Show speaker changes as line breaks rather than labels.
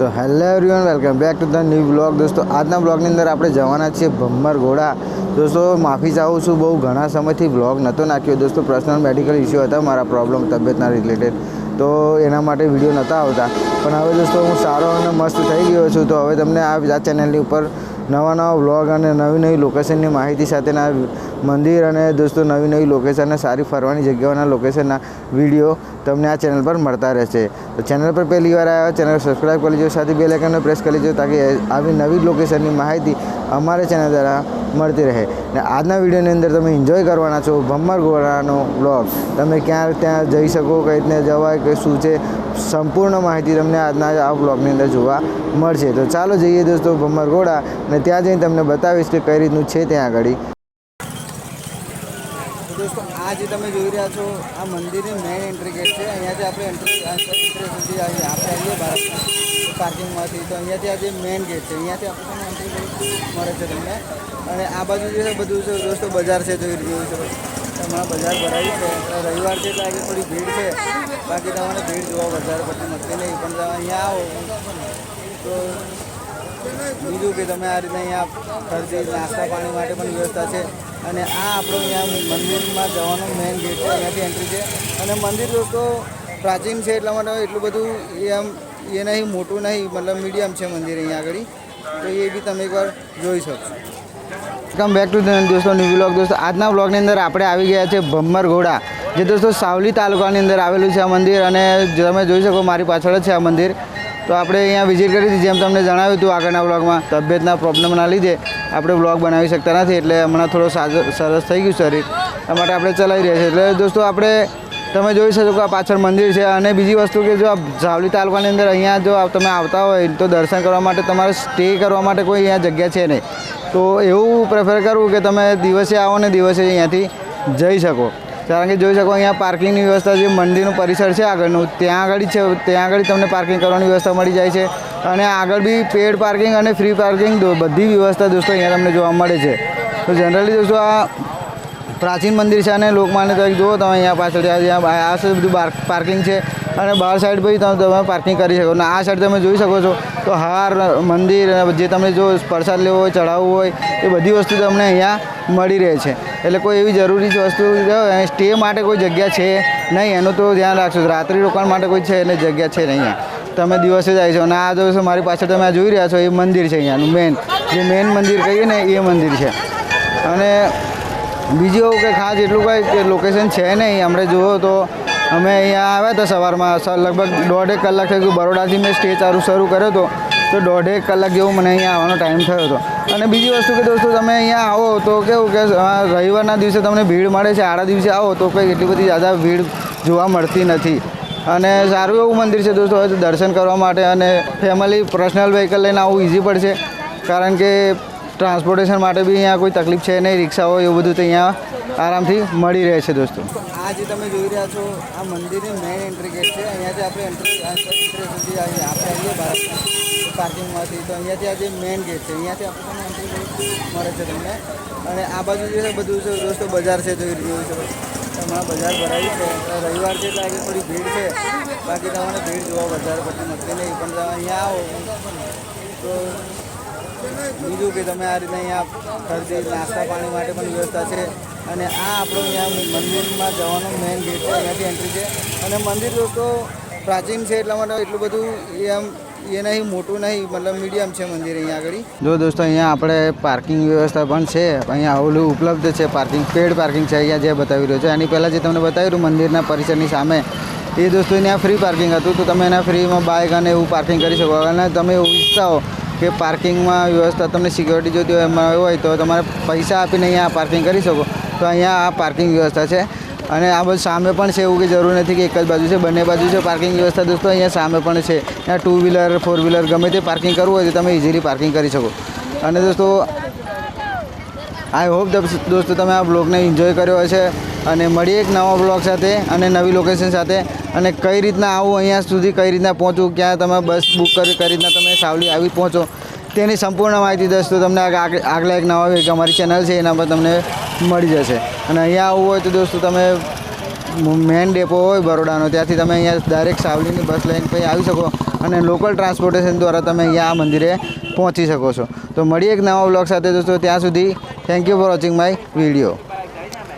તો hello everyone welcome back to the new blog દોસ્તો, આજના બ્લોગની અંદર આપણે જવાના છીએ ભમ્મર ઘોડા દોસ્તો, માફી ચાહું છું, બહુ ઘણા સમયથી બ્લોગ નહોતો નાખ્યો. દોસ્તો પર્સનલ મેડિકલ ઇસ્યુ હતા, મારા પ્રોબ્લેમ તબિયતના રિલેટેડ તો એના માટે વીડિયો નહોતા આવતા. પણ હવે દોસ્તો, હું સારો અને મસ્ત થઈ ગયો છું. તો હવે તમને આ ચેનલની ઉપર નવા નવા વ્લોગ અને નવી નવી લોકેશનની માહિતી સાથેના મંદિર અને દોસ્તો, નવી નવી લોકેશન અને સારી ફરવાની જગ્યાઓના લોકેશનના વીડિયો તમને આ ચેનલ પર મળતા રહેશે. તો ચેનલ પર પહેલી વાર આવ્યા ચેનલ સબસ્ક્રાઈબ કરી લેજો સાથે બે લાઇકનને પ્રેસ કરી લેજો તાકી આવી નવી લોકેશનની માહિતી અમારે ચેનલ દ્વારા મળતી રહે. ને આજના વિડીયોની અંદર તમે એન્જોય કરવાના છો ભમ્મર ગોળાનો બ્લોગ તમે ક્યાં, ત્યાં જઈ શકો, કઈ રીતના જવાય, કે શું છે સંપૂર્ણ માહિતી તમને આજના આ બ્લોગની અંદર જોવા મળશે. તો ચાલો જઈએ દોસ્તો ભમરગોડા અને ત્યાં જઈને તમને બતાવીશ કે કઈ રીતનું છે ત્યાં આગળ. દોસ્તો, આ જે તમે જોઈ રહ્યા છો, આ મંદિરની મેઇન એન્ટ્રી ગેટ છે. અહીંયાથી આપણે એન્ટ્રી એન્ટ્રી સુધી આવીએ આપણે આવીએ ભારત પાર્કિંગમાંથી તો અહીંયાથી આ જે મેઇન ગેટ છે, અહીંયાથી આપણને એન્ટ્રી મળે છે તમને. અને આ બાજુ જે બધું છે, દોસ્તો, બજાર છે, જોઈ રહ્યું છે. હમણાં બજાર ભરાયું છે. રવિવાર છે એટલે આજે થોડી ભીડ છે. બાકી તમારે ભીડ જોવા બજાર પછી નથી નહીં. પણ તમે અહીંયા આવો. તો બીજું કે તમે આ રીતે અહીંયા ખર્ચી નાસ્તા પાણી માટે પણ વ્યવસ્થા છે. અને આ આપણો અહીંયા મંદિરમાં જવાનો મેઇન ગેટ છે. અહીંયાથી એન્ટ્રી છે. અને મંદિર તો પ્રાચીન છે એટલા માટે એટલું બધું એ આમ એ નહીં, મોટું નહીં. મતલબ મીડિયમ છે મંદિર અહીંયા આગળ. તો એ બી તમે એકવાર જોઈ શકશો. વેલકમ બેક ટુ દોસ્તો ન્યૂ બ્લોગ દોસ્તો આજના બ્લોગની અંદર આપણે આવી ગયા છે ભમ્મર ઘોડા, જે દોસ્તો સાવલી તાલુકાની અંદર આવેલું છે આ મંદિર અને તમે જોઈ શકો, મારી પાછળ જ છે આ મંદિર। તો આપણે અહીંયા વિઝિટ કરી હતી, જેમ તમને જણાવ્યું હતું આગળના બ્લોગમાં તબિયતના પ્રોબ્લેમના લીધે આપણે બ્લોગ બનાવી શકતા નથી, એટલે હમણાં થોડો સરસ થઈ ગયું શરીર એ માટે આપણે ચલાવી રહ્યા છીએ। એટલે દોસ્તો આપણે, તમે જોઈ શકો કે આ પાછળ મંદિર છે, અને બીજી વસ્તુ કે જો આ સાવલી તાલુકાની અંદર અહીંયા જો તમે આવતા હોય, તો દર્શન કરવા માટે તમારે સ્ટે કરવા માટે કોઈ અહીંયા જગ્યા છે નહીં। તો એવું પ્રેફર કરવું કે તમે દિવસે આવો ને દિવસે અહીંયાથી જઈ શકો. કારણ કે જોઈ શકો અહીંયા પાર્કિંગની વ્યવસ્થા જે મંદિરનું પરિસર છે આગળનું. ત્યાં આગળ છે, ત્યાં આગળ તમને પાર્કિંગ કરવાની વ્યવસ્થા મળી જાય છે. અને આગળ બી પેડ પાર્કિંગ અને ફ્રી પાર્કિંગ બધી વ્યવસ્થા દોસ્તો અહીંયા તમને જોવા મળે છે. તો જનરલી દોસ્તો આ પ્રાચીન મંદિર છે અને લોકમાન્ય તરીકે જુઓ તમે અહીંયા પાછળ આ છે બધું પાર્કિંગ છે. અને બહાર સાઈડ પછી તમે તમે પાર્કિંગ કરી શકો. અને આ સાઈડ તમે જોઈ શકો છો તો હાર, મંદિર જે તમે જો પ્રસાદ લેવો હોય ચડાવવું હોય, એ બધી વસ્તુ તમને અહીંયા મળી રહે છે. એટલે કોઈ એવી જરૂરી વસ્તુ સ્ટે માટે કોઈ જગ્યા છે નહીં. એનું તો ધ્યાન રાખશો. રાત્રિ રોકાણ માટે કોઈ છે એટલે જગ્યા છે નહીં તમે દિવસે જાય છો અને આ જો મારી પાછળ તમે આ જોઈ રહ્યા છો, એ મંદિર છે અહીંયાનું મેન જે મેન મંદિર કહીએ ને, એ મંદિર છે. અને બીજું એવું કે ખાસ એટલું કંઈ લોકેશન છે નહીં. આપણે જુઓ તો અમે અહીંયા આવ્યા હતા સવારમાં લગભગ દોઢેક કલાક થઈ ગયું. બરોડાથી મેં સ્ટે ચાલુ શરૂ કર્યો હતો. તો દોઢેક કલાક જેવું મને અહીંયા આવવાનો ટાઈમ થયો હતો. અને બીજી વસ્તુ કે દોસ્તો, તમે અહીંયા આવો તો કેવું કે રવિવારના દિવસે તમને ભીડ મળે છે. આડા દિવસે આવો તો કંઈ એટલી બધી ઝ્યાદા ભીડ જોવા મળતી નથી. અને સારું એવું મંદિર છે દોસ્તો દર્શન કરવા માટે. અને ફેમિલી પર્સનલ વ્હીકલ લઈને આવવું ઇઝી પડશે. કારણ કે ટ્રાન્સપોર્ટેશન માટે બી અહીંયા કોઈ તકલીફ છે નહીં, રિક્ષાઓ એવું બધું તો અહીંયા આરામથી મળી રહે છે દોસ્તો. આ જે તમે જોઈ રહ્યા છો, આ મંદિરની મેઇન એન્ટ્રી ગેટ છે. અહીંયાથી આપણે એન્ટ્રી સુધી આવીએ આપણે આવીએ ભારત પાર્કિંગમાંથી તો અહીંયાથી આ જે મેઇન ગેટ છે, અહીંયાથી આપણને એન્ટ્રી મળે છે તમને. અને આ બાજુ જે છે, બધું છે દોસ્તો બજાર છે, જોઈ રહ્યું છે. હમણાં બજાર ભરાયું છે. રવિવાર છે એટલે આજે થોડી ભીડ છે. બાકી તમારે ભીડ જોવા વધારે પડતી નથી નહીં, પણ તમે અહીંયા આવો. તો બીજું કે તમે આ રીતે અહીંયા ખર્ચી નાસ્તા પાણી માટે પણ વ્યવસ્થા છે. અને આ આપણો અહીંયા મંદિરમાં જવાનો મેઇન ગેટ છે, અહીંયાથી એન્ટ્રી છે. અને મંદિર દોસ્તો પ્રાચીન છે, એટલા માટે એટલું બધું એ આમ એ નહીં, મોટું નહીં, મતલબ મીડિયમ છે મંદિર અહીંયા આગળ. જો દોસ્તો, અહીંયા આપણે પાર્કિંગ વ્યવસ્થા પણ છે. અહીંયા ઓલું ઉપલબ્ધ છે પાર્કિંગ પેડ પાર્કિંગ છે, અહીંયા જે બતાવી રહ્યો છે. એની પહેલાં જે તમને બતાવ્યું મંદિરના પરિસરની સામે, એ દોસ્તો ત્યાં ફ્રી પાર્કિંગ હતું. તો તમે એના ફ્રીમાં બાઇક અને એવું પાર્કિંગ કરી શકો. અને તમે એવું ઈચ્છતા હો કે પાર્કિંગમાં વ્યવસ્થા તમને સિક્યોરિટી જોતી હોય, એમાં હોય તો તમારે પૈસા આપીને અહીંયા પાર્કિંગ કરી શકો. તો અહીંયા આ પાર્કિંગ વ્યવસ્થા છે. અને આ બધું સામે પણ છે એવું કે જરૂર નથી કે એક જ બાજુ છે, બંને બાજુ છે પાર્કિંગ વ્યવસ્થા દોસ્તો, અહીંયા સામે પણ છે. ત્યાં ટુ વ્હીલર ફોર વ્હીલર ગમે તે પાર્કિંગ કરવું હોય તો તમે ઇઝીલી પાર્કિંગ કરી શકો. અને દોસ્તો આઈ હોપ દોસ્તો તમે આ બ્લોગને એન્જોય કર્યો હશે. અને મળીએ એક નવા બ્લોગ સાથે અને નવી લોકેશન સાથે. અને કઈ રીતના આવું અહીંયા સુધી કઈ રીતના પહોંચવું ક્યાં તમે બસ બુક કરી, કઈ રીતના તમે સાવલી આવી પહોંચો, તેની સંપૂર્ણ માહિતી દોસ્તો તમને આગ- આગ- આગલા એક નવા અમારી ચેનલ છે, એના પર તમને મળી જશે. અને અહીંયા આવવું હોય તો દોસ્તો તમે મેન ડેપો હોય બરોડાનો, ત્યાંથી તમે અહીંયા ડાયરેક્ટ સાવલીની બસ લઈને પછી આવી શકો અને લોકલ ટ્રાન્સપોર્ટેશન દ્વારા તમે અહીંયા આ મંદિરે પહોંચી શકો છો. તો મળીએ એક નવા બ્લોગ સાથે દોસ્તો, ત્યાં સુધી thank you for watching my video